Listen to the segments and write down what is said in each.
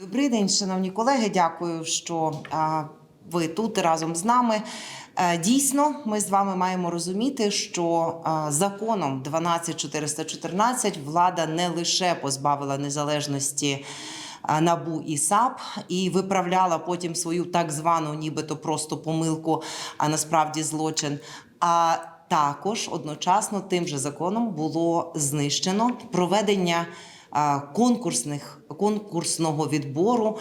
Добрий день, шановні колеги. Дякую, що ви тут разом з нами. Е, Дійсно, ми з вами маємо розуміти, що законом 12414 влада не лише позбавила незалежності НАБУ і САП і виправляла потім свою так звану, нібито просто помилку, а насправді злочин. А також одночасно тим же законом було знищено проведення конкурсних конкурсного відбору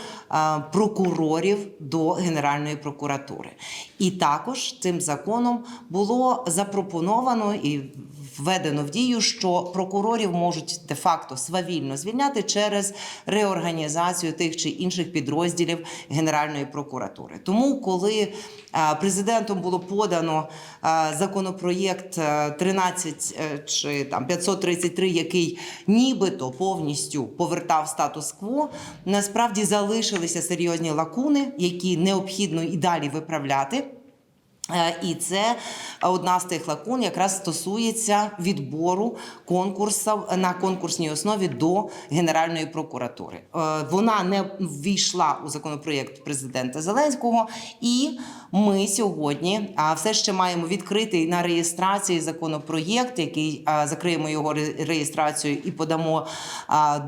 прокурорів до Генеральної прокуратури. І також цим законом було запропоновано і введено в дію, що прокурорів можуть де-факто свавільно звільняти через реорганізацію тих чи інших підрозділів Генеральної прокуратури. Тому, коли президентом було подано законопроєкт е, 13 е, чи там 533, який нібито повністю повертав статус-кво, насправді залишилися серйозні лакуни, які необхідно і далі виправляти. Е, І це одна з тих лакун, якраз стосується відбору конкурсів на конкурсній основі до Генеральної прокуратури. Е, Вона не ввійшла у законопроєкт президента Зеленського, і ми сьогодні а, все ще маємо відкритий на реєстрації законопроєкт, який закриємо його реєстрацію і подамо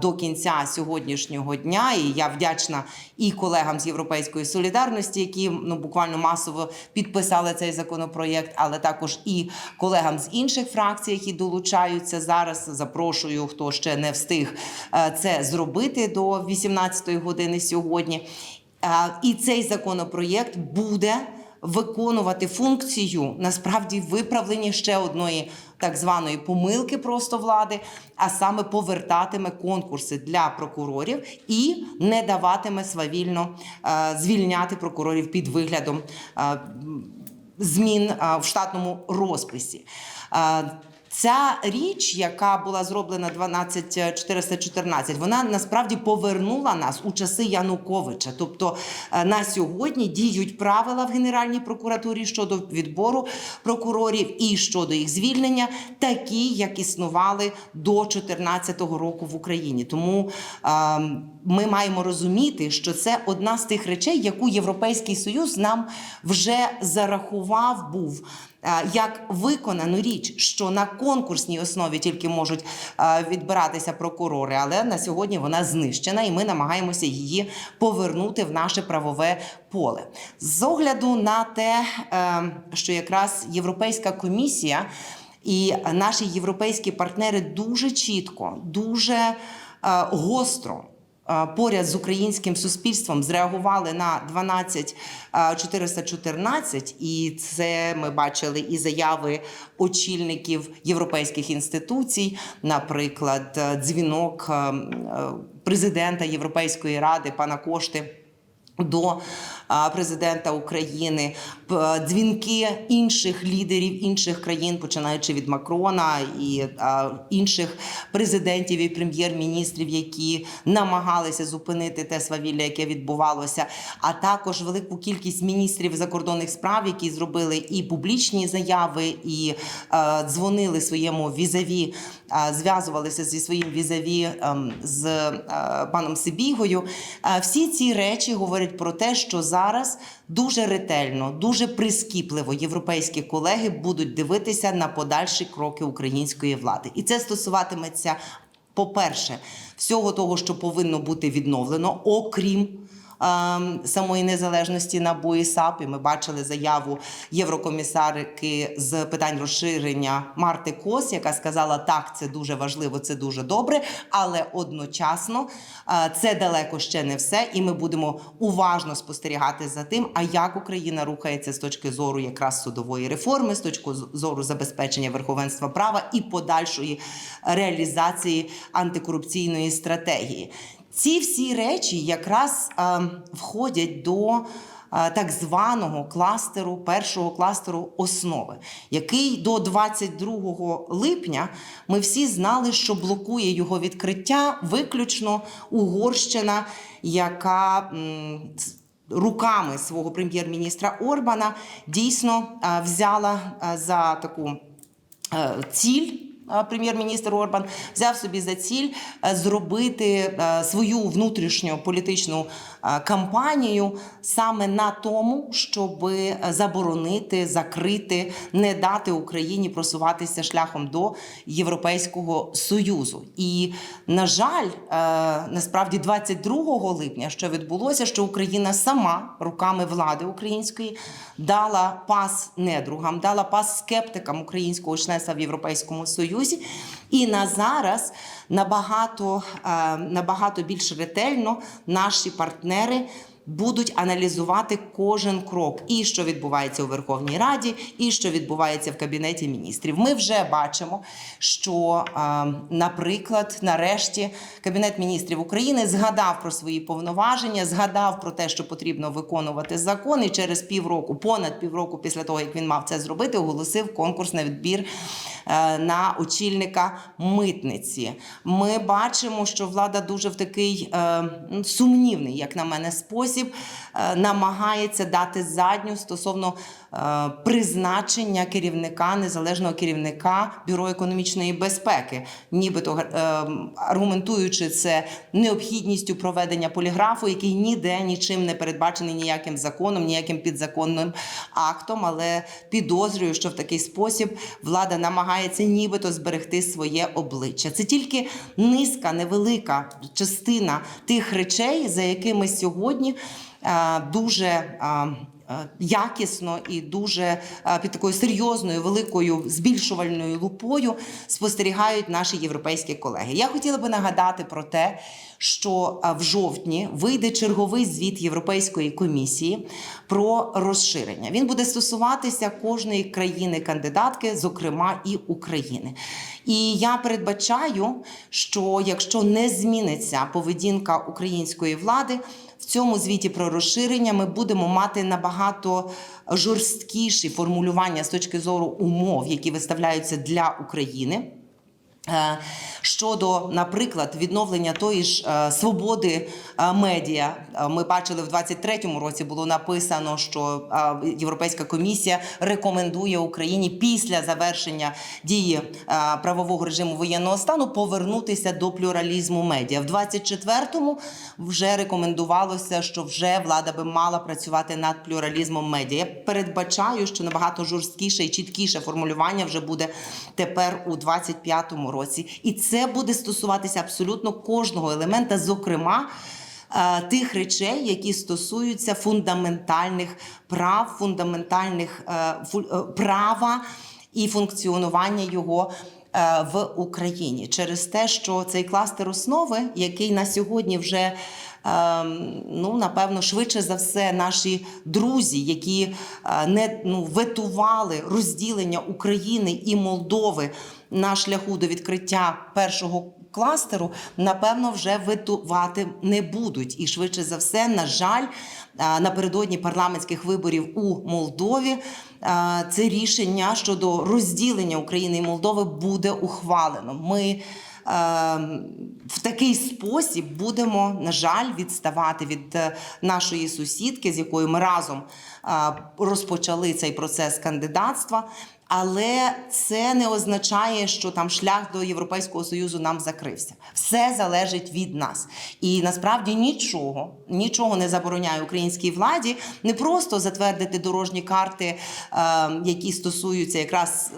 до кінця сьогоднішнього дня. І я вдячна і колегам з Європейської солідарності, які ну буквально масово підписали цей законопроєкт, але також і колегам з інших фракцій, які долучаються зараз. Запрошую, хто ще не встиг це зробити до 18-ї години сьогодні. Е, І цей законопроєкт буде виконувати функцію насправді виправлення ще одної так званої помилки просто влади, а саме повертатиме конкурси для прокурорів і не даватиме свавільно е, звільняти прокурорів під виглядом е, змін в штатному розписі. Ця річ, яка була зроблена 12414, вона насправді повернула нас у часи Януковича. Тобто е, на сьогодні діють правила в Генеральній прокуратурі щодо відбору прокурорів і щодо їх звільнення, такі, як існували до 2014 року в Україні. Тому е, ми маємо розуміти, що це одна з тих речей, яку Європейський Союз нам вже зарахував був. Е, Як виконану річ, що на конкурсній основі тільки можуть е, відбиратися прокурори, але на сьогодні вона знищена, і ми намагаємося її повернути в наше правове поле. З огляду на те, е, що якраз Європейська комісія і наші європейські партнери дуже чітко, дуже гостро поряд з українським суспільством зреагували на 12414, і це ми бачили і заяви очільників європейських інституцій, наприклад, е, дзвінок е, е, президента Європейської ради пана Кошти. До президента України дзвінки інших лідерів інших країн, починаючи від Макрона і інших президентів і прем'єр-міністрів, які намагалися зупинити те свавілля, яке відбувалося, а також велику кількість міністрів закордонних справ, які зробили і публічні заяви, і дзвонили своєму візаві, зв'язувалися зі своїм візаві ем, з е, паном Сибігою. Е, всі ці речі говорять про те, що зараз дуже ретельно, дуже прискіпливо європейські колеги будуть дивитися на подальші кроки української влади, і це стосуватиметься, по-перше, всього того, що повинно бути відновлено, окрім. Ем, Самої незалежності НАБУ і САП, і ми бачили заяву єврокомісарки з питань розширення Марти Кос, яка сказала, так, це дуже важливо, це дуже добре, але одночасно е, це далеко ще не все, і ми будемо уважно спостерігати за тим, а як Україна рухається з точки зору якраз судової реформи, з точки зору забезпечення верховенства права і подальшої реалізації антикорупційної стратегії. Ці всі речі якраз е, входять до е, так званого кластеру, першого кластеру основи, який до 22 липня ми всі знали, що блокує його відкриття виключно Угорщина, яка руками свого прем'єр-міністра Орбана дійсно е, взяла за таку ціль прем'єр-міністр Орбан взяв собі за ціль е, зробити е, свою внутрішню політичну е, кампанію саме на тому, щоб заборонити, закрити, не дати Україні просуватися шляхом до Європейського союзу. І на жаль, насправді 22 липня, що відбулося, що Україна сама руками влади української дала пас недругам, дала пас скептикам українського членства в Європейському Союзі. І на зараз набагато, е, набагато більш ретельно наші партнери. Будуть аналізувати кожен крок, і що відбувається у Верховній Раді, і що відбувається в кабінеті міністрів. Ми вже бачимо, що, е, наприклад, нарешті кабінет міністрів України згадав про свої повноваження, згадав про те, що потрібно виконувати закон, і через півроку, понад півроку після того, як він мав це зробити, оголосив конкурс на відбір на очільника митниці. Ми бачимо, що влада дуже в такий е, ну, сумнівний, як на мене, спосіб е, намагається дати задню стосовно е, призначення керівника незалежного керівника бюро економічної безпеки, нібито е, аргументуючи це необхідністю проведення поліграфу, який ніде нічим не передбачений ніяким законом, ніяким підзаконним актом, але підозрюю, що в такий спосіб влада намагається нібито зберегти своє обличчя. Це тільки низка, невелика частина тих речей, за якими сьогодні е, дуже. Е, Якісно і дуже е, під такою серйозною великою збільшувальною лупою спостерігають наші європейські колеги. Я хотіла би нагадати про те, що е, в жовтні вийде черговий звіт Європейської комісії про розширення. Він буде стосуватися кожної країни-кандидатки, зокрема і України. І я передбачаю, що якщо не зміниться поведінка української влади. В цьому звіті про розширення ми будемо мати набагато жорсткіші формулювання з точки зору умов, які виставляються для України. Е, Щодо, наприклад, відновлення тої ж е, свободи е, медіа, ми бачили в 23-му році було написано, що Європейська комісія рекомендує Україні після завершення дії правового режиму воєнного стану повернутися до плюралізму медіа. В 24-му вже рекомендувалося, що вже влада би мала працювати над плюралізмом медіа. Я передбачаю, що набагато жорсткіше і чіткіше формулювання вже буде тепер у 25-му році, і це буде стосуватися абсолютно кожного елемента, зокрема. е, Тих речей, які стосуються фундаментальних прав, фундаментальних е, е, права і функціонування його в Україні через те, що цей кластер основи, який на сьогодні вже ем, ну напевно швидше за все наші друзі, які е, не ну ветували розділення України і Молдови на шляху до відкриття першого. Кластеру, напевно, вже витувати не будуть. І швидше за все, на жаль, е, напередодні парламентських виборів у Молдові е, це рішення щодо розділення України і Молдови буде ухвалено. Ми е, в такий спосіб будемо, на жаль, відставати від нашої сусідки, з якою ми разом розпочали цей процес кандидатства. Але це не означає, що там шлях до Європейського союзу нам закрився. Все залежить від нас. І насправді нічого, нічого не забороняє українській владі не просто затвердити дорожні карти, е, які стосуються якраз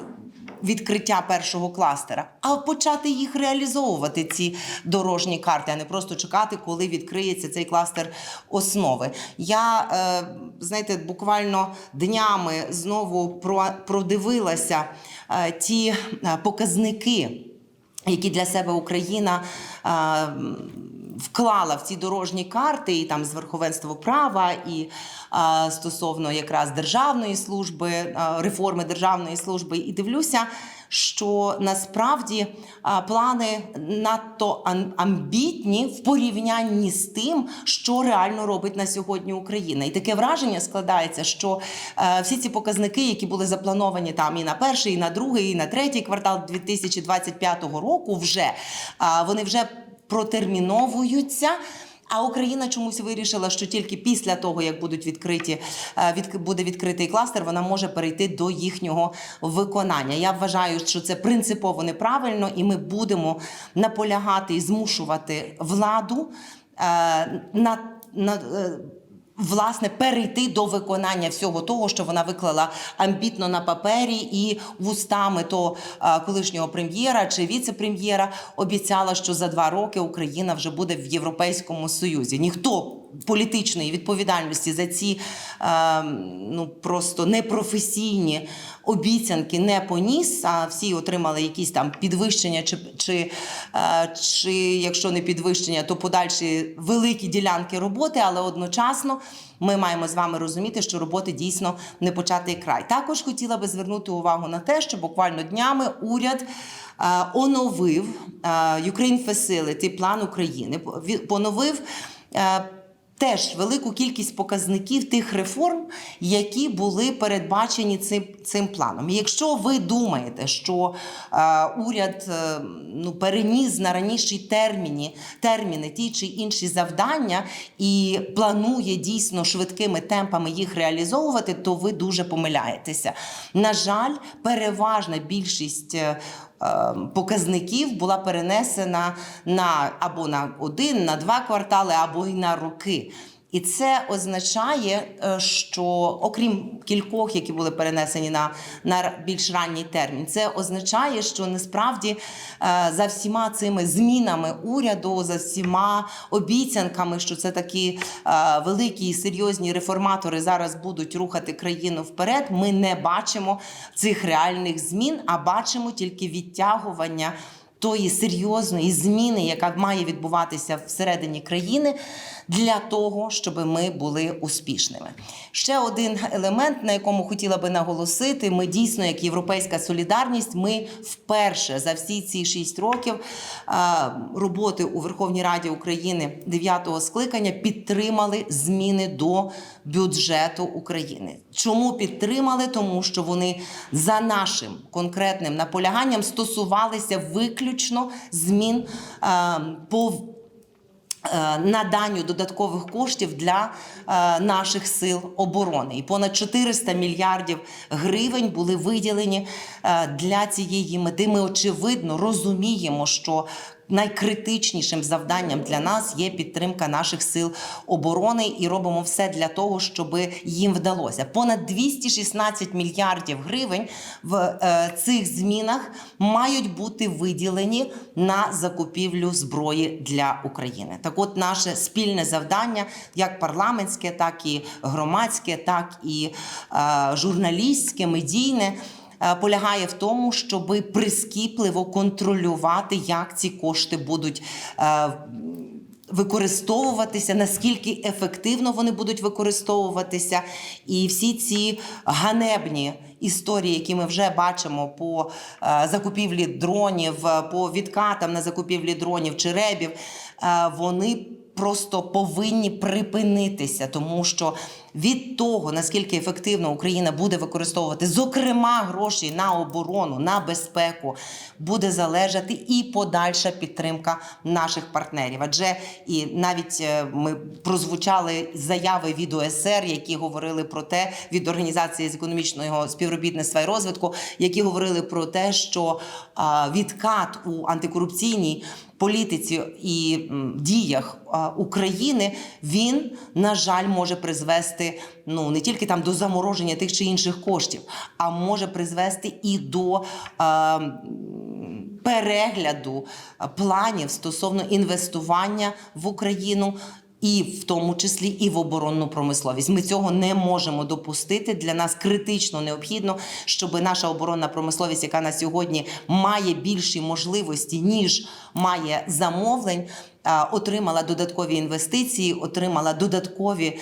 відкриття першого кластера, а почати їх реалізовувати, ці дорожні карти, а не просто чекати, коли відкриється цей кластер основи. Я, е, знаєте, буквально днями знову про- продивилася е, ті е, показники. Які для себе Україна е, вклала в ці дорожні карти, і там з верховенства права, і е, стосовно якраз державної служби, е, реформи державної служби, і дивлюся, що насправді а, плани надто амбітні в порівнянні з тим, що реально робить на сьогодні Україна. І таке враження складається, що е, всі ці показники, які були заплановані там і на перший, і на другий, і на третій квартал 2025 року, вже а, вони вже протерміновуються. А Україна чомусь вирішила, що тільки після того, як будуть відкриті, е, від, буде відкритий кластер, вона може перейти до їхнього виконання. Я вважаю, що це принципово неправильно, і ми будемо наполягати і змушувати владу е, на, на е, власне перейти до виконання всього того, що вона виклала амбітно на папері, і вустами то колишнього прем'єра чи віце-прем'єра обіцяла, що за два роки Україна вже буде в Європейському Союзі. Ніхто політичної відповідальності за ці е, ну просто непрофесійні обіцянки не поніс. А всі отримали якісь там підвищення, чи, чи, е, чи якщо не підвищення, то подальші великі ділянки роботи, але одночасно. Ми маємо з вами розуміти, що роботи дійсно не початий край. Також хотіла би звернути увагу на те, що буквально днями уряд е, оновив е, Ukraine Facility, план України, поновив. Е, Теж велику кількість показників тих реформ, які були передбачені цим, цим планом. І Якщо ви думаєте, що е, уряд е, ну, переніс на раніші терміни, терміни ті чи інші завдання і планує дійсно швидкими темпами їх реалізовувати, то ви дуже помиляєтеся. На жаль, переважна більшість. Е, е, Показників була перенесена на або на один, на два квартали, або й на роки. І це означає, е, що окрім кількох, які були перенесені на, на більш ранній термін, це означає, що насправді е, за всіма цими змінами уряду, за всіма обіцянками, що це такі е, великі і серйозні реформатори зараз будуть рухати країну вперед. Ми не бачимо цих реальних змін, а бачимо тільки відтягування тої серйозної зміни, яка має відбуватися всередині країни, для того, щоб ми були успішними. Ще один елемент, на якому хотіла би наголосити: ми дійсно, як європейська солідарність, ми вперше за всі ці шість років роботи у Верховній Раді України 9-го скликання підтримали зміни до бюджету України. Чому підтримали? Тому що вони за нашим конкретним наполяганням стосувалися виключно змін а, по е, наданню додаткових коштів для е, наших сил оборони. І понад 400 мільярдів гривень були виділені е, для цієї мети. Ми очевидно розуміємо, що найкритичнішим завданням для нас є підтримка наших сил оборони, і робимо все для того, щоб їм вдалося. Понад 216 мільярдів гривень в е, цих змінах мають бути виділені на закупівлю зброї для України. Так, от наше спільне завдання, як парламентське, так і громадське, так і е, журналістське, медійне. Е, Полягає в тому, щоб прискіпливо контролювати, як ці кошти будуть е, використовуватися, наскільки ефективно вони будуть використовуватися, і всі ці ганебні історії, які ми вже бачимо по е, закупівлі дронів, по відкатам на закупівлі дронів чи ребів, вони просто повинні припинитися, тому що від того наскільки ефективно Україна буде використовувати, зокрема, гроші на оборону, на безпеку, буде залежати і подальша підтримка наших партнерів. Адже і навіть е, ми прозвучали заяви від ОСР, які говорили про те від організації з економічного співробітництва і розвитку, які говорили про те, що відкат у антикорупційній політиці і діях України він на жаль може призвести ну не тільки там до замороження тих чи інших коштів, а може призвести і до а, перегляду планів стосовно інвестування в Україну. І в тому числі і в оборонну промисловість. Ми цього не можемо допустити. Для нас критично необхідно, щоб наша оборонна промисловість, яка на сьогодні має більші можливості ніж має замовлень, отримала додаткові інвестиції, отримала додаткові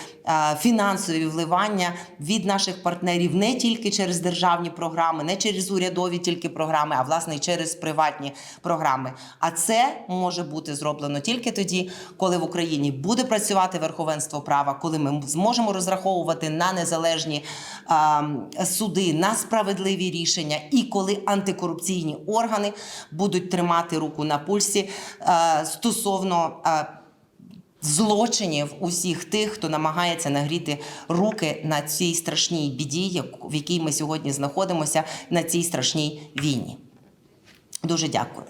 фінансові вливання від наших партнерів не тільки через державні програми, не через урядові тільки програми, а власне й через приватні програми. А це може бути зроблено тільки тоді, коли в Україні буде працювати верховенство права, коли ми зможемо розраховувати на незалежні суди, на справедливі рішення, і коли антикорупційні органи будуть тримати руку на пульсі а, стосовно. а, злочинів усіх тих, хто намагається нагріти руки на цій страшній біді, в якій ми сьогодні знаходимося, на цій страшній війні. Дуже дякую.